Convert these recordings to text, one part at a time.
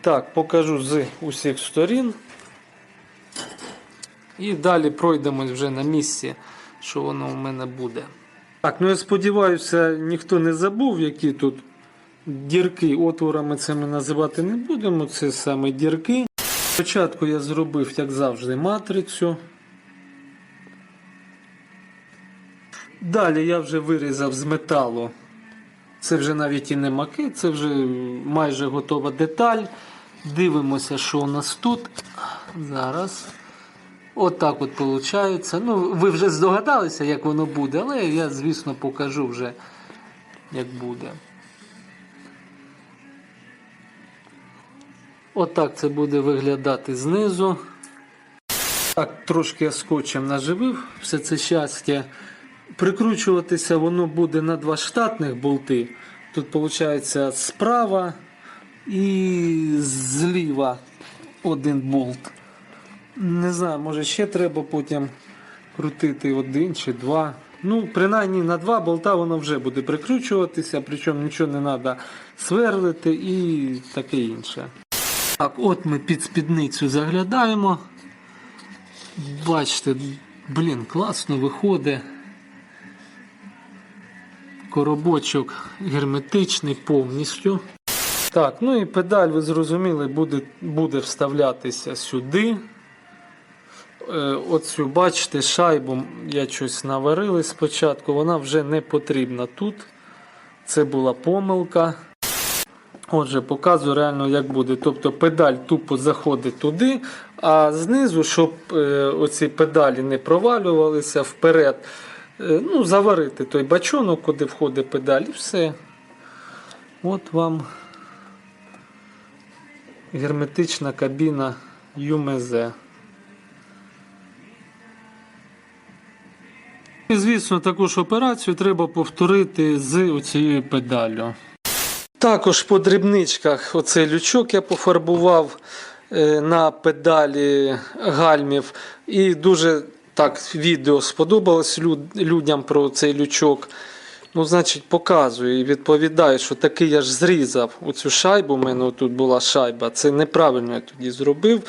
Так, покажу з усіх сторін. І далі пройдемось вже на місці, що воно в мене буде. Так, ну я сподіваюся, ніхто не забув, які тут дірки. Отворами це ми називати не будемо. Це саме дірки. Спочатку я зробив, як завжди, матрицю. Далі я вже вирізав з металу. Це вже навіть і не макет, це вже майже готова деталь. Дивимося, що у нас тут. Зараз. Отак от виходить. Ну, ви вже здогадалися, як воно буде, але я, звісно, покажу вже, як буде. Отак це буде виглядати знизу. Так, трошки я скотчем наживив все це щастя. Прикручуватися воно буде на два штатних болти. Тут виходить справа і зліва один болт. Не знаю, може ще треба потім крутити один чи два. Ну, принаймні на два болта воно вже буде прикручуватися, причому нічого не треба сверлити і таке інше. Так, от ми під спідницю заглядаємо. Бачите, блін, класно виходить. Коробочок герметичний повністю. Так, ну і педаль, ви зрозуміли, буде, буде вставлятися сюди. Е, Оцю, бачите, шайбу я щось наварили спочатку, вона вже не потрібна тут. Це була помилка. Отже, показую реально, як буде. Тобто педаль тупо заходить туди, а знизу, щоб е, оці педалі не провалювалися вперед, ну, заварити той бачонок, куди входить педаль, і все. От вам герметична кабіна ЮМЗ. І, звісно, таку ж операцію треба повторити з цією педаллю. Також по дрібничках оцей лючок я пофарбував е, на педалі гальмів. І дуже так відео сподобалось люд- людям про цей лючок. Ну, значить, показую і відповідаю, що таки я ж зрізав оцю шайбу. У мене тут була шайба. Це неправильно я тоді зробив.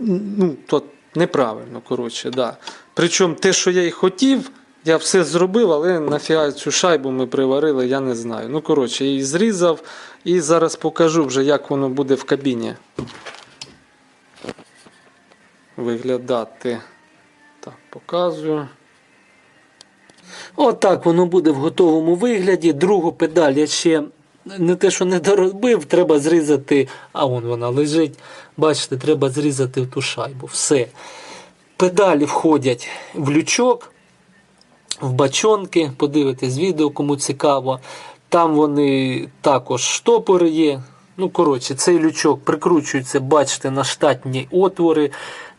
Ну, то неправильно, коротше, да. Причому те, що я і хотів, я все зробив, але нафіга цю шайбу ми приварили, я не знаю. Ну, коротше, її зрізав і зараз покажу вже, як воно буде в кабіні. Виглядати. Показую. Отак воно буде в готовому вигляді. Другу педаль я ще не те, що не доробив, треба зрізати. А вон вона лежить. Бачите, треба зрізати ту шайбу. Все. Педалі входять в лючок, в бачонки. Подивитесь відео, кому цікаво. Там вони також штопори є. Ну, коротше, цей лючок прикручується, бачите, на штатні отвори.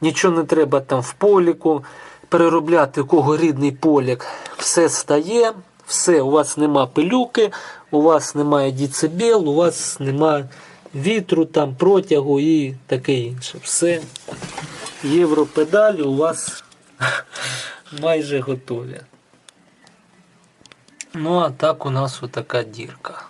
Нічого не треба там в поліку переробляти, у кого рідний полік. Все стає, все, у вас нема пилюки, у вас немає діцебел, у вас немає вітру, там, протягу і таке інше. Все. Європедалі у вас майже готові. Ну, а так у нас отака дірка.